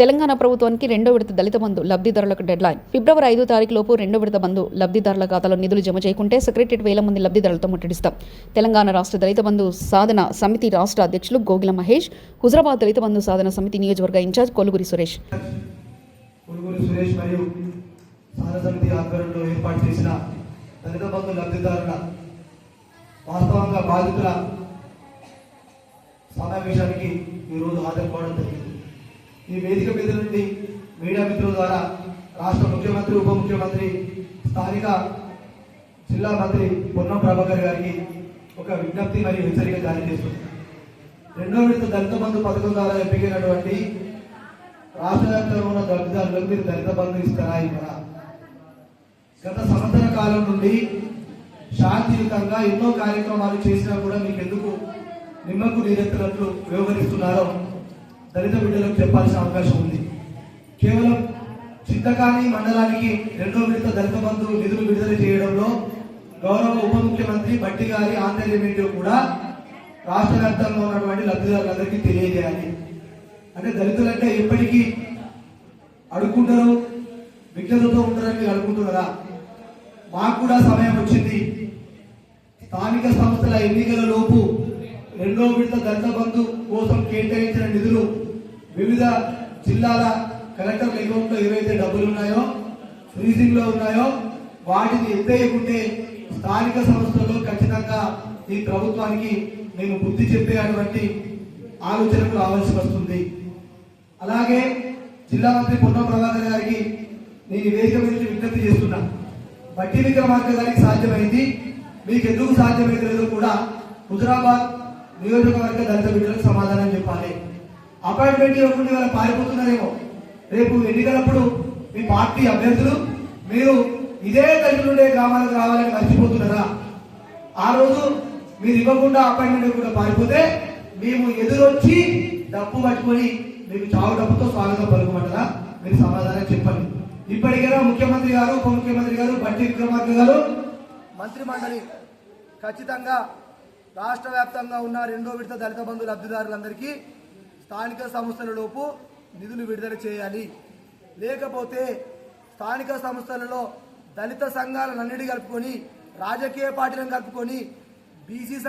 తెలంగాణ ప్రభుత్వానికి రెండో విడత దళిత బంధు లబ్ధిదారులకు డెడ్ లైన్. ఫిబ్రవరి ఐదో తారీఖు లోపు రెండో విడత బంధు లబ్ధిదారుల ఖాతాలో నిధులు జమ చేయకుంటే సెక్రటరీ వేల మంది లబ్ధిదారులతో ముట్టడిస్తాం. తెలంగాణ రాష్ట్ర దళిత బంధు సాధన సమితి రాష్ట్ర అధ్యక్షులు గోగిల మహేష్ హుజరాబాద్ దళిత బంధు సాధన సమితి నియోజకవర్గ ఇన్ఛార్జ్ కొలుగురి సురేష్. సురేష్ మరియు సమితి ఆధ్వర్యంలో ఏర్పాటు చేసిన దళిత బంధు లబ్ధిదారుల వాస్తవంగా బాధితుల సమావేశానికి ఈరోజు హాజరు కావడం జరిగింది. ఈ వేదిక మీద నుండి మీడియా మిత్రుల ద్వారా రాష్ట్ర ముఖ్యమంత్రి ఉప ముఖ్యమంత్రి స్థానిక జిల్లా మంత్రి పొన్నం ప్రభాకర్ గారికి ఒక విజ్ఞప్తి మరియు హెచ్చరిక జారీ చేస్తుంది రెండో విడత దళిత బంధు పథకం ద్వారా ఎంపికైనటువంటి రాష్ట్ర వ్యాప్తంగా ఉన్న దళితారులకు మీరు దళిత బంధు ఇస్తారా ఇవ్వరా? గత సంవత్సర కాలం నుండి శాంతియుతంగా ఎన్నో కార్యక్రమాలు చేసినా కూడా మీకు ఎందుకు నిమ్మకు నీరెత్తినట్లు వ్యవహరిస్తున్నారో దళిత బిడ్డలకు చెప్పాల్సిన అవకాశం ఉంది. కేవలం చింతకాని మండలానికి రెండో విడత దళిత బంధు నిధులు విడుదల చేయడంలో గౌరవ ఉప ముఖ్యమంత్రి బట్టి గారి ఆంతర్యం కూడా రాష్ట్ర వ్యాప్తంగా ఉన్నటువంటి లబ్ధిదారులందరికీ తెలియజేయాలి. అంటే దళితులంటే ఎప్పటికీ అడుక్కుంటారు విజ్ఞతతో ఉంటారని మీరు అనుకుంటున్నారా? మాకు కూడా సమయం వచ్చింది. స్థానిక సంస్థల ఎన్నికల లోపు రెండో విడత దళిత బంధు కోసం కేటాయించిన నిధులు వివిధ జిల్లాల కలెక్టర్ అకౌంట్లో ఏవైతే డబ్బులు ఉన్నాయో ఫ్రీజింగ్లో ఉన్నాయో వాటిని ఎత్తేయకుంటే స్థానిక సంస్థల్లో ఖచ్చితంగా ఈ ప్రభుత్వానికి మేము బుద్ధి చెప్పేటువంటి ఆలోచనకు రావాల్సి వస్తుంది. అలాగే జిల్లా మంత్రి పొన్నం ప్రభాకర్ గారికి నేను వేదిక గురించి విజ్ఞప్తి చేస్తున్నా. బట్టి విక్రమార్క గారికి సాధ్యమైంది. మీకు ఎందుకు సాధ్యమైంది లేదో కూడా హుజరాబాద్ నియోజకవర్గ దళిత బిడ్డలకు సమాధానం చెప్పాలి. అపాయింట్మెంట్ ఇవ్వకుండా వాళ్ళ పారిపోతున్నారేమో. రేపు ఎన్నికలప్పుడు మీ పార్టీ అభ్యర్థులు మీరు ఇదే దళితులుండే గ్రామాలకు రావాలని మర్చిపోతున్నారా? ఆ రోజు మీరు ఇవ్వకుండా అపాయింట్మెంట్ ఇవ్వకుండా పారిపోతే మేము ఎదురొచ్చి డబ్బు పట్టుకొని మీకు చావు డబ్బుతో స్వాగతం పలుకుమంటారా? మీరు సమాధానం చెప్పండి. ఇప్పటికైనా ముఖ్యమంత్రి గారు ఉప ముఖ్యమంత్రి గారు బట్టి విక్రమార్క గారు మంత్రి మండలి ఖచ్చితంగా రాష్ట్ర వ్యాప్తంగా ఉన్న రెండో విడత దళిత బంధు లబ్ధిదారులందరికీ స్థానిక సంస్థలలోపు నిధులు విడుదల చేయాలి. లేకపోతే స్థానిక సంస్థలలో దళిత సంఘాలన్నిటి కలుపుకొని రాజకీయ పార్టీలను కలుపుకొని బీసీ సంఘ